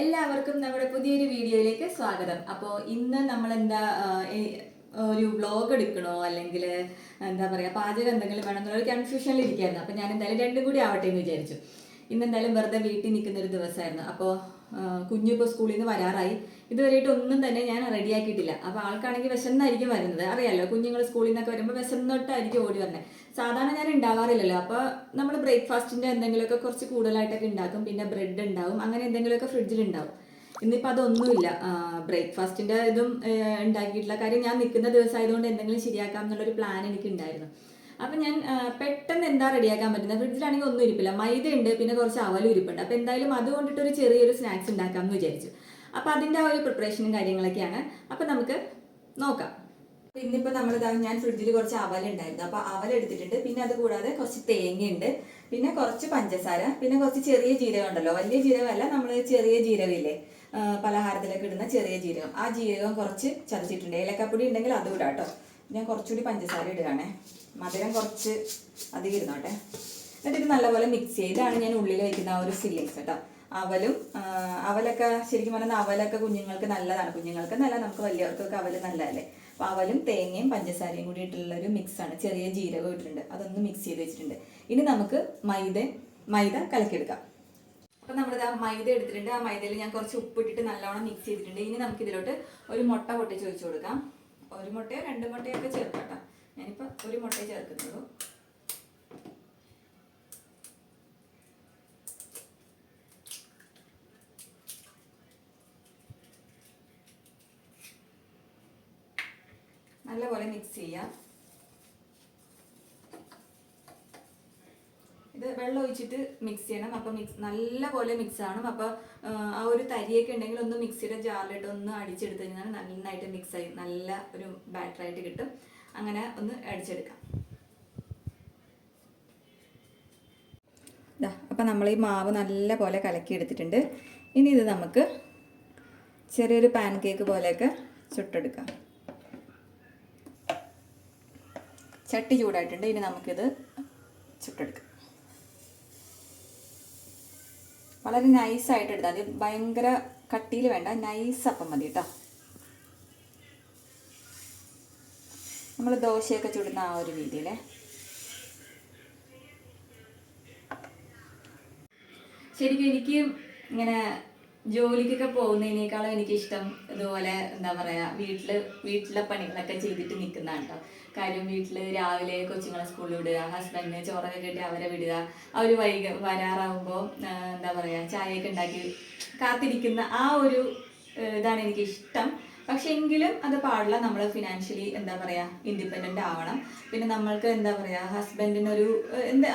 എല്ലാവർക്കും നമ്മുടെ പുതിയൊരു വീഡിയോയിലേക്ക് സ്വാഗതം. അപ്പോൾ ഇന്ന് നമ്മൾ എന്താ ഒരു വ്ളോഗ് എടുക്കണോ? അല്ലെങ്കിൽ എന്താ പറയുക പാചകം എന്തെങ്കിലും വേണമെന്നുള്ള ഒരു കൺഫ്യൂഷനിൽ ഇരിക്കുകയായിരുന്നു അപ്പോൾ ഞാൻ എന്തായാലും രണ്ടും കൂടി ആവട്ടെ എന്ന് വിചാരിച്ചു. ഇന്ന് എന്തായാലും വെറുതെ വീട്ടിൽ നിൽക്കുന്ന ഒരു ദിവസമായിരുന്നു അപ്പോൾ കുഞ്ഞിപ്പോൾ സ്കൂളിൽ നിന്ന് വരാറായി. ഇതുവരെയായിട്ട് ഒന്നും തന്നെ ഞാൻ റെഡിയാക്കിയിട്ടില്ല. അപ്പോൾ ആൾക്കാണെങ്കിൽ വിശന്നായിരിക്കും വരുന്നത്. അറിയാലോ കുഞ്ഞുങ്ങൾ സ്കൂളിൽ നിന്നൊക്കെ വരുമ്പോൾ വിശന്നിട്ടായിരിക്കും ഓടി വരുന്നത് സാധാരണ ഞാൻ ഉണ്ടാവാറില്ലല്ലോ. അപ്പോൾ നമ്മൾ ബ്രേക്ക്ഫാസ്റ്റിന്റെ എന്തെങ്കിലുമൊക്കെ കുറച്ച് കൂടുതലായിട്ടൊക്കെ ഉണ്ടാക്കും. പിന്നെ ബ്രെഡ് ഉണ്ടാവും. അങ്ങനെ എന്തെങ്കിലുമൊക്കെ ഫ്രിഡ്ജിൽ ഉണ്ടാവും. ഇന്നിപ്പോൾ അതൊന്നുമില്ല. ബ്രേക്ക്ഫാസ്റ്റിന്റെ ഇതും ഉണ്ടാക്കിയിട്ടില്ല കാര്യം ഞാൻ നിൽക്കുന്ന ദിവസമായതുകൊണ്ട് എന്തെങ്കിലും ശരിയാക്കാം എന്നുള്ളൊരു പ്ലാൻ എനിക്ക് ഉണ്ടായിരുന്നു അപ്പം ഞാൻ പെട്ടെന്ന് എന്താ റെഡിയാക്കാൻ പറ്റുന്നത്? ഫ്രിഡ്ജിലാണെങ്കിൽ ഒന്നും ഇരിപ്പില്ല. മൈദ ഉണ്ട് പിന്നെ കുറച്ച് അവലും ഇരിപ്പുണ്ട്. അപ്പം എന്തായാലും അത് കൊണ്ടിട്ട് ഒരു ചെറിയൊരു സ്നാക്സ് ഉണ്ടാക്കാം എന്ന് വിചാരിച്ചു. അപ്പം അതിന്റെ ആ ഒരു പ്രിപ്പറേഷനും കാര്യങ്ങളൊക്കെയാണ്. അപ്പം നമുക്ക് നോക്കാം. ഇന്നിപ്പോൾ നമ്മൾ ഞാൻ ഫ്രിഡ്ജിൽ കുറച്ച് അവലുണ്ടായിരുന്നു അപ്പോൾ അവൽ എടുത്തിട്ടുണ്ട്. പിന്നെ അത് കൂടാതെ കുറച്ച് തേങ്ങയുണ്ട് പിന്നെ കുറച്ച് പഞ്ചസാര. പിന്നെ കുറച്ച് ചെറിയ ജീരകം ഉണ്ടല്ലോ. വലിയ ജീരകമല്ല നമ്മൾ ചെറിയ ജീരകമില്ലേ? പലഹാരത്തിലൊക്കെ ഇടുന്ന ചെറിയ ജീരകം. ആ ജീരകം കുറച്ച് ചതച്ചിട്ടുണ്ട്. ഏലക്കപ്പൊടി ഉണ്ടെങ്കിൽ അതും ഇടാം കേട്ടോ. ഞാൻ കുറച്ചുകൂടി പഞ്ചസാര ഇടുകയാണേ. മധുരം കുറച്ച് അധികം ഇരുന്നോട്ടെ എന്നിട്ട് ഇത് നല്ലപോലെ മിക്സ് ചെയ്താണ് ഞാൻ ഉള്ളിൽ വയ്ക്കുന്ന ആ ഒരു ഫില്ലിങ്സ് കേട്ടോ അവലും അവലൊക്കെ ശരിക്കും പറഞ്ഞാൽ അവലൊക്കെ കുഞ്ഞുങ്ങൾക്ക് നല്ലതാണ്. കുഞ്ഞുങ്ങൾക്ക് നല്ല നമുക്ക് വലിയവർക്കൊക്കെ അവൽ നല്ലതല്ലേ. അപ്പോൾ അവലും തേങ്ങയും പഞ്ചസാരയും കൂടി ഇട്ടുള്ള ഒരു മിക്സാണ് ചെറിയ ജീരകം ഇട്ടിട്ടുണ്ട്. അതൊന്ന് മിക്സ് ചെയ്ത് വെച്ചിട്ടുണ്ട്. ഇനി നമുക്ക് മൈദ മൈദ കലക്കിയെടുക്കാം. അപ്പം നമ്മളിത് ആ മൈദ എടുത്തിട്ടുണ്ട്. ആ മൈദയിൽ ഞാൻ കുറച്ച് ഉപ്പിട്ടിട്ട് നല്ലോണം മിക്സ് ചെയ്തിട്ടുണ്ട്. ഇനി നമുക്ക് ഇതിലോട്ട് ഒരു മുട്ട പൊട്ടിച്ച് ഒഴിച്ചു കൊടുക്കാം. ഒരു മുട്ടയോ രണ്ട് മുട്ടയോ ഒക്കെ ചേർക്കാം കേട്ടോ ഞാനിപ്പോൾ ഒരു മുട്ടയെ ചേർക്കുന്നുള്ളൂ. നല്ലപോലെ മിക്സ് ചെയ്യാം. ഇത് വെള്ളം ഒഴിച്ചിട്ട് മിക്സ് ചെയ്യണം. അപ്പം മിക്സ് നല്ല പോലെ മിക്സ് ആവണം. അപ്പോൾ ആ ഒരു തരിയൊക്കെ ഉണ്ടെങ്കിൽ ഒന്ന് മിക്സിയുടെ ജാറിലിട്ട് ഒന്ന് അടിച്ചെടുത്ത് കഴിഞ്ഞാൽ നന്നായിട്ട് മിക്സ് ആയി നല്ല ഒരു ബാറ്ററായിട്ട് കിട്ടും. അങ്ങനെ ഒന്ന് അടിച്ചെടുക്കാം. അപ്പം നമ്മൾ ഈ മാവ് നല്ല പോലെ കലക്കി എടുത്തിട്ടുണ്ട്. ഇനി ഇത് നമുക്ക് ചെറിയൊരു പാൻ കേക്ക് പോലെയൊക്കെ ചുട്ടെടുക്കാം. ചട്ടി ചൂടായിട്ടുണ്ട്. ഇനി നമുക്കിത് ചുട്ടെടുക്കാം. വളരെ നൈസായിട്ട് എടുത്താൽ മതി ഭയങ്കര കട്ടിയിൽ വേണ്ട നൈസ് അപ്പം മതി കേട്ടോ നമ്മൾ ദോശയൊക്കെ ചുടുന്ന ആ ഒരു രീതിയിൽ ശരിക്കും എനിക്ക് ഇങ്ങനെ ജോലിക്കൊക്കെ പോകുന്നതിനേക്കാളും എനിക്കിഷ്ടം ഇതുപോലെ എന്താ പറയാ വീട്ടിൽ വീട്ടിലെ പണികളൊക്കെ ചെയ്തിട്ട് നിൽക്കുന്നതാണ് കേട്ടോ കാര്യം വീട്ടിൽ രാവിലെ കൊച്ചുങ്ങളെ സ്കൂളിൽ വിടുക ഹസ്ബൻഡിന് ചോറൊക്കെ കെട്ടി അവരെ വിടുക. അവർ വൈക വരാറാവുമ്പോൾ എന്താ പറയാ ചായയൊക്കെ ഉണ്ടാക്കി കാത്തിരിക്കുന്ന ആ ഒരു ഇതാണ് എനിക്ക് ഇഷ്ടം പക്ഷെ എങ്കിലും അത് പാടില്ല നമ്മൾ ഫിനാൻഷ്യലി എന്താ പറയാ ഇൻഡിപെൻഡന്റ് ആവണം. പിന്നെ നമ്മൾക്ക് എന്താ പറയാ ഹസ്ബൻഡിനൊരു എന്താ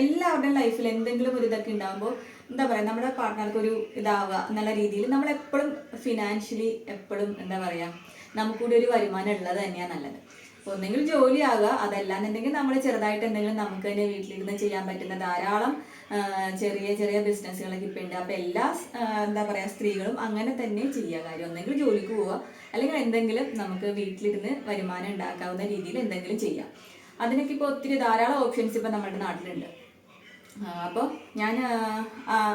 എല്ലാവരുടെയും ലൈഫിൽ എന്തെങ്കിലും ഒരു ഇതൊക്കെ ഉണ്ടാകുമ്പോൾ എന്താ പറയാ നമ്മുടെ പാർട്ട്ണർക്ക് ഒരു ഇതാവുക എന്നുള്ള രീതിയിൽ നമ്മൾ എപ്പോഴും ഫിനാൻഷ്യലി എപ്പോഴും എന്താ പറയാ നമുക്കൂടെ ഒരു വരുമാനം ഉള്ളത് തന്നെയാണ് നല്ലത്. അപ്പോൾ ഒന്നെങ്കിൽ ജോലി ആകുക അതല്ലാന്നുണ്ടെങ്കിൽ നമ്മൾ ചെറുതായിട്ട് എന്തെങ്കിലും നമുക്ക് തന്നെ വീട്ടിലിരുന്ന് ചെയ്യാൻ പറ്റുന്ന ധാരാളം ചെറിയ ചെറിയ ബിസിനസ്സുകളൊക്കെ ഇപ്പം ഉണ്ട് അപ്പം എല്ലാ എന്താ പറയുക സ്ത്രീകളും അങ്ങനെ തന്നെ ചെയ്യുക കാര്യം. ഒന്നെങ്കിൽ ജോലിക്ക് പോവുക അല്ലെങ്കിൽ എന്തെങ്കിലും നമുക്ക് വീട്ടിലിരുന്ന് വരുമാനം ഉണ്ടാക്കാവുന്ന രീതിയിൽ എന്തെങ്കിലും ചെയ്യാം. അതിനൊക്കെ ഇപ്പോൾ ഒത്തിരി ധാരാളം ഓപ്ഷൻസ് ഇപ്പം നമ്മുടെ നാട്ടിലുണ്ട്. അപ്പോൾ ഞാൻ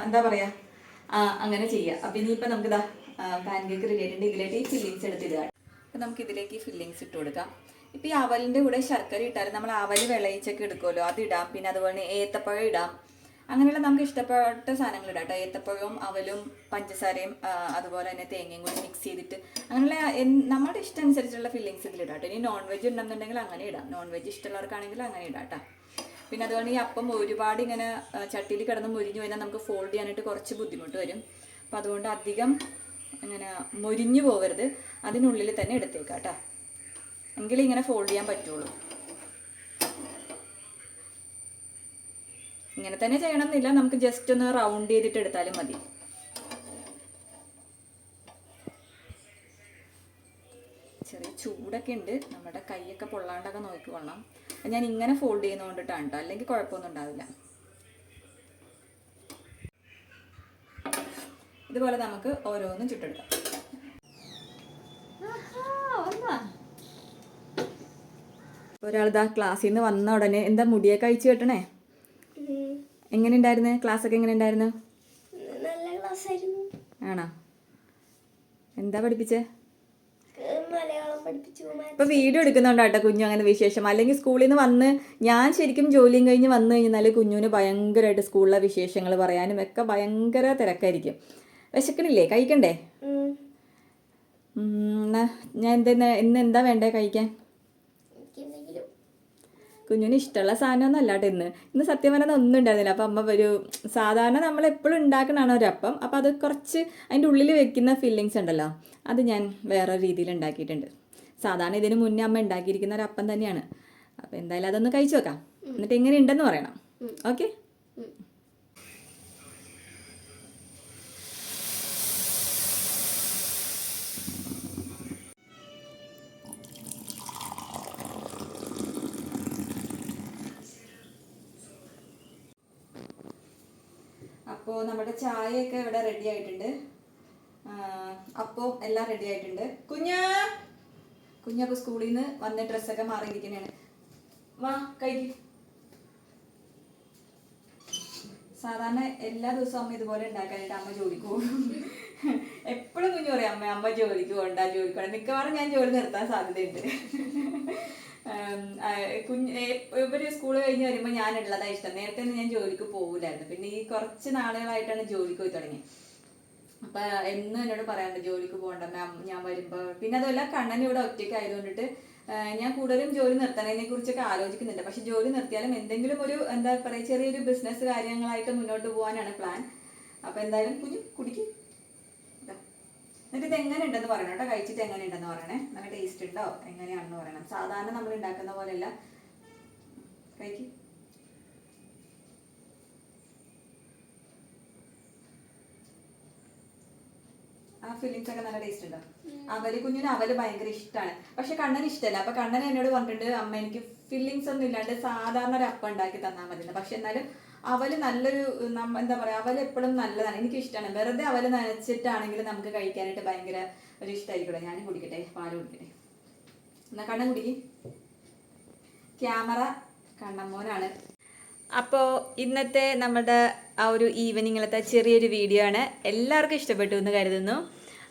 എന്താ പറയുക അങ്ങനെ ചെയ്യുക അപ്പം ഇനിയിപ്പോൾ നമുക്ക് ഇതാ പാൻ കേക്ക് റിലേറ്റഡ് ഇതിലേക്ക് ഈ ഫില്ലിങ്സ് എടുത്തിടുക. അപ്പം നമുക്ക് ഇതിലേക്ക് ഫില്ലിങ്സ് ഇട്ട് കൊടുക്കാം. ഇപ്പം ഈ അവലിന്റെ കൂടെ ശർക്കര ഇട്ടാൽ നമ്മൾ അവൽ വിളയിച്ചൊക്കെ എടുക്കുമല്ലോ അത് ഇടാം. പിന്നെ അതുപോലെ ഏത്തപ്പഴം ഇടാം. അങ്ങനെയുള്ള നമുക്ക് ഇഷ്ടപ്പെട്ട സാധനങ്ങൾ ഇടാം കേട്ടോ. ഏത്തപ്പഴവും അവലും പഞ്ചസാരയും അതുപോലെ തന്നെ തേങ്ങയും കൂടി മിക്സ് ചെയ്തിട്ട് അങ്ങനെയുള്ള നമ്മുടെ ഇഷ്ടം അനുസരിച്ചുള്ള ഫില്ലിങ്സ് ഇതിൽ ഇടാം കേട്ടോ. ഇനി നോൺ വെജ് ഉണ്ടെന്നുണ്ടെങ്കിൽ അങ്ങനെ ഇടാം. നോൺ വെജ് ഇഷ്ടമുള്ളവർക്കാണെങ്കിൽ അങ്ങനെ ഇടാം കേട്ടോ. പിന്നെ അതുപോലെ ഈ അപ്പം ഒരുപാട് ഇങ്ങനെ ചട്ടിയിൽ കിടന്ന് മുരിഞ്ഞു കഴിഞ്ഞാൽ നമുക്ക് ഫോൾഡ് ചെയ്യാനായിട്ട് കുറച്ച് ബുദ്ധിമുട്ട് വരും. അപ്പം അതുകൊണ്ട് അധികം ഇങ്ങനെ മുരിഞ്ഞു പോകരുത്. അതിനുള്ളിൽ തന്നെ എടുത്തേക്കാം കേട്ടോ. എങ്കിൽ ഇങ്ങനെ ഫോൾഡ് ചെയ്യാൻ പറ്റുള്ളൂ. ഇങ്ങനെ തന്നെ ചെയ്യണം എന്നില്ല നമുക്ക് ജസ്റ്റ് ഒന്ന് റൗണ്ട് ചെയ്തിട്ട് എടുത്താലും മതി. ചെറിയ ചൂടൊക്കെ ഉണ്ട്. നമ്മുടെ കൈയൊക്കെ പൊള്ളാണ്ടൊക്കെ നോക്കിക്കൊള്ളാം ഞാൻ ഇങ്ങനെ ഫോൾഡ് ചെയ്യുന്നതുകൊണ്ടിട്ടാണ് കേട്ടോ അല്ലെങ്കിൽ കുഴപ്പമൊന്നും ഉണ്ടാവില്ല. ഇതുപോലെ നമുക്ക് ഓരോന്നും ചുട്ടെടുക്കാം. ഒരാളിതാ ക്ലാസ്സിൽ നിന്ന് വന്ന ഉടനെ എന്താ മുടിയൊക്കെ അയച്ചു കെട്ടണേ? എങ്ങനെ ഉണ്ടായിരുന്നു? ക്ലാസ് ഒക്കെ എങ്ങനെ ഉണ്ടായിരുന്നു? ആണോ? എന്താ പഠിപ്പിച്ചു? ഇപ്പൊ വീഡിയോ എടുക്കുന്നുണ്ടോ കുഞ്ഞു അങ്ങനെ വിശേഷം. അല്ലെങ്കിൽ സ്കൂളിൽ നിന്ന് വന്ന് ഞാൻ ശരിക്കും ജോലിയും കഴിഞ്ഞ് വന്നു കഴിഞ്ഞാൽ കുഞ്ഞുവിന് ഭയങ്കരമായിട്ട് സ്കൂളിലെ വിശേഷങ്ങൾ പറയാനും ഒക്കെ ഭയങ്കര തിരക്കായിരിക്കും. വിശക്കണില്ലേ? കഴിക്കണ്ടേ? ഞാൻ എന്താ ഇന്ന് എന്താ വേണ്ടേ കഴിക്കാൻ? കുഞ്ഞിന് ഇഷ്ടമുള്ള സാധനമൊന്നും അല്ലാട്ട് ഇന്ന്. ഇന്ന് സത്യം പറഞ്ഞാൽ ഒന്നും ഉണ്ടായിരുന്നില്ല. അപ്പം അമ്മ ഒരു സാധാരണ നമ്മൾ എപ്പോഴും ഉണ്ടാക്കണതാണ് ഒരു അപ്പം. അപ്പം അത് കുറച്ച് അതിന്റെ ഉള്ളിൽ വെക്കുന്ന ഫീലിങ്സ് ഉണ്ടല്ലോ അത് ഞാൻ വേറെ രീതിയിൽ ഉണ്ടാക്കിയിട്ടുണ്ട്. സാധാരണ ഇതിന് മുന്നേ അമ്മ ഉണ്ടാക്കിയിരിക്കുന്ന ഒരു അപ്പം തന്നെയാണ്. അപ്പം എന്തായാലും അതൊന്ന് കഴിച്ചു നോക്കാം. എന്നിട്ട് എങ്ങനെ ഉണ്ടെന്ന് പറയണം. ഓക്കെ? അപ്പോൾ നമ്മുടെ ചായയൊക്കെ ഇവിടെ റെഡി ആയിട്ടുണ്ട്. അപ്പോൾ എല്ലാം റെഡി ആയിട്ടുണ്ട്. കുഞ്ഞ! കുഞ്ഞപ്പോൾ സ്കൂളിൽ നിന്ന് വന്ന് ഡ്രസ്സൊക്കെ മാറിയിരിക്കുന്നതാണ്. വാ കഴിക്കും സാധാരണ എല്ലാ ദിവസവും അമ്മ ഇതുപോലെ ഉണ്ടാക്കാനായിട്ട് അമ്മ ജോലിക്ക് പോകും. എപ്പോഴും കുഞ്ഞു പറയും അമ്മ അമ്മ ജോലിക്ക് പോകണ്ട ജോലിക്ക് പോകണ്ട മിക്കവാറും ഞാൻ ജോലി നിർത്താൻ സാധ്യതയുണ്ട്. കുഞ്ഞ് ഇവർ സ്കൂൾ കഴിഞ്ഞ് വരുമ്പോൾ ഞാൻ ഉള്ളതാണ് ഇഷ്ടം. നേരത്തെ ഒന്നും ഞാൻ ജോലിക്ക് പോകില്ലായിരുന്നു പിന്നെ ഈ കുറച്ച് നാളുകളായിട്ടാണ് ജോലിക്ക് പോയി തുടങ്ങി. അപ്പൊ എന്നും എന്നോട് പറയാറുണ്ട് ജോലിക്ക് പോകണ്ട ഞാൻ വരുമ്പോ. പിന്നെ അതുമല്ല കണ്ണൻ ഇവിടെ ഒറ്റയ്ക്ക് ആയതുകൊണ്ടിട്ട് ഞാൻ കൂടുതലും ജോലി നിർത്തണതിനെ കുറിച്ചൊക്കെ ആലോചിക്കുന്നുണ്ട്. പക്ഷെ ജോലി നിർത്തിയാലും എന്തെങ്കിലും ഒരു എന്താ പറയുക ചെറിയൊരു ബിസിനസ് കാര്യങ്ങളായിട്ട് മുന്നോട്ട് പോകാനാണ് പ്ലാൻ അപ്പൊ എന്തായാലും കുഞ്ഞു കുടിക്കും. എന്നിട്ട് ഇത് എങ്ങനെ ഉണ്ടെന്ന് പറയണം കേട്ടോ. കഴിച്ചിട്ട് എങ്ങനെ ഉണ്ടെന്ന് പറയണേ. നല്ല ടേസ്റ്റ് ഉണ്ടോ? എങ്ങനെയാണെന്ന് പറയണം. സാധാരണ നമ്മൾ ഉണ്ടാക്കുന്ന പോലെയല്ല. കഴിക്കും. ആ ഫിലിംസ് ഒക്കെ നല്ല ടേസ്റ്റ് ഉണ്ടോ അവൽ കുഞ്ഞിന് അവൽ ഭയങ്കര ഇഷ്ടമാണ് പക്ഷെ കണ്ണന് ഇഷ്ടമല്ല അപ്പൊ കണ്ണൻ എന്നോട് പറഞ്ഞിട്ടുണ്ട് അമ്മ എനിക്ക് ഫില്ലിങ്സ് ഒന്നും ഇല്ലാണ്ട് സാധാരണ ഒരു അപ്പം ഉണ്ടാക്കി തന്നാൽ മതി പക്ഷെ എന്നാലും അവൽ നല്ലൊരു എന്താ പറയാ അവൽ എപ്പോഴും നല്ലതാണ്. എനിക്ക് ഇഷ്ടമാണ് വെറുതെ അവൽ നനച്ചിട്ടാണെങ്കിൽ നമുക്ക് കഴിക്കാനായിട്ട് ഭയങ്കര ഒരു ഇഷ്ടമായിരിക്കുമല്ലോ ഞാനും കുടിക്കട്ടെ പാൽ കുടിക്കട്ടെ. എന്നാ കണ്ണൻ കുടിക്കും. ക്യാമറ കണ്ണമ്മോനാണ്. അപ്പോൾ ഇന്നത്തെ നമ്മുടെ ആ ഒരു ഈവനിങ്ങിലത്തെ ചെറിയൊരു വീഡിയോ ആണ്. എല്ലാവർക്കും ഇഷ്ടപ്പെട്ടു എന്ന് കരുതുന്നു.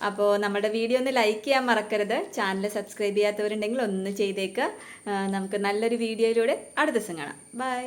അപ്പോൾ നമ്മുടെ വീഡിയോ ഒന്ന് ലൈക്ക് ചെയ്യാൻ മറക്കരുത്. ചാനൽ സബ്സ്ക്രൈബ് ചെയ്യാത്തവരുണ്ടെങ്കിൽ ഒന്ന് ചെയ്തേക്കുക നമുക്ക് നല്ലൊരു വീഡിയോയിലൂടെ അടുത്ത ദിവസം കാണാം. ബൈ